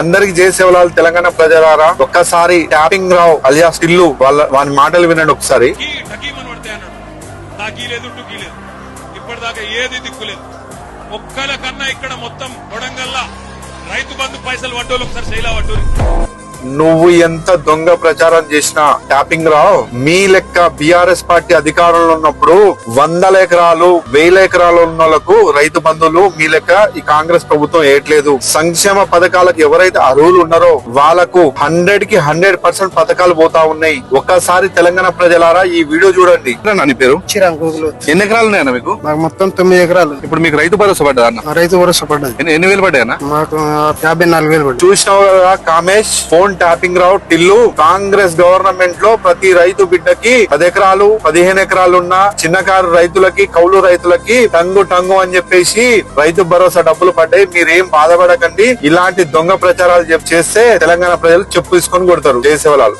అందరికి జయసేవలాలు తెలంగాణ ప్రజలారా. ఒక్కసారి ట్యాపింగ్ రావు అలియా స్టిల్లు వాళ్ళ వాని మాటలు వినండి ఒకసారి. ఇప్పటిదాకా ఏది దిక్కులేదు ఒక్కల కన్నా ఇక్కడ మొత్తం కొడంగల్లా రైతు బంధు పైసలు వడ్డోలు ఒకసారి శైలా వడ్డోలు నువ్వు ఎంత దొంగ ప్రచారం చేసినా ట్యాపింగ్ రావు. మీ లెక్క బీఆర్ఎస్ పార్టీ అధికారంలో ఉన్నప్పుడు వందల ఎకరాలు వేల ఎకరాలు ఉన్న వాళ్ళకు రైతు బంధువులు మీ లెక్క ఈ కాంగ్రెస్ ప్రభుత్వం వేయట్లేదు సంక్షేమ పథకాలకు ఎవరైతే అర్హులు ఉన్నారో వాళ్ళకు హండ్రెడ్కి హండ్రెడ్ పర్సెంట్ పథకాలు పోతా ఉన్నాయి. ఒక్కసారి తెలంగాణ ప్రజలారా ఈ వీడియో చూడండి. పేరు? ఎన్ని ఎకరాలు ఉన్నాయన్న మీకు? మొత్తం తొమ్మిది ఎకరాలు. ఇప్పుడు మీకు రైతు భరోసా పడ్డా అన్న? ఆ రైతు భరోసా పడ్డది. ఎన్ని- వేలు పడ్డాయన్నా? మాకు యాభై నాలుగు వేలు చూసినావు కదా కామేష్ ఫోన్ ట్యాపింగ్ రావు. టిల్లు కాంగ్రెస్ గవర్నమెంట్లో ప్రతి రైతు బిడ్డకి పది ఎకరాలు పదిహేను ఎకరాలు ఉన్న చిన్నకారు రైతులకి కౌలు రైతులకి టంగు టంగు అని చెప్పేసి రైతు భరోసా డబ్బులు పడ్డాయి. మీరేం బాధపడకండి. ఇలాంటి దొంగ ప్రచారాలు చెప్- చేస్తే తెలంగాణ ప్రజలు చెప్పు తీసుకొని కొడతారు. జయసేవలాలు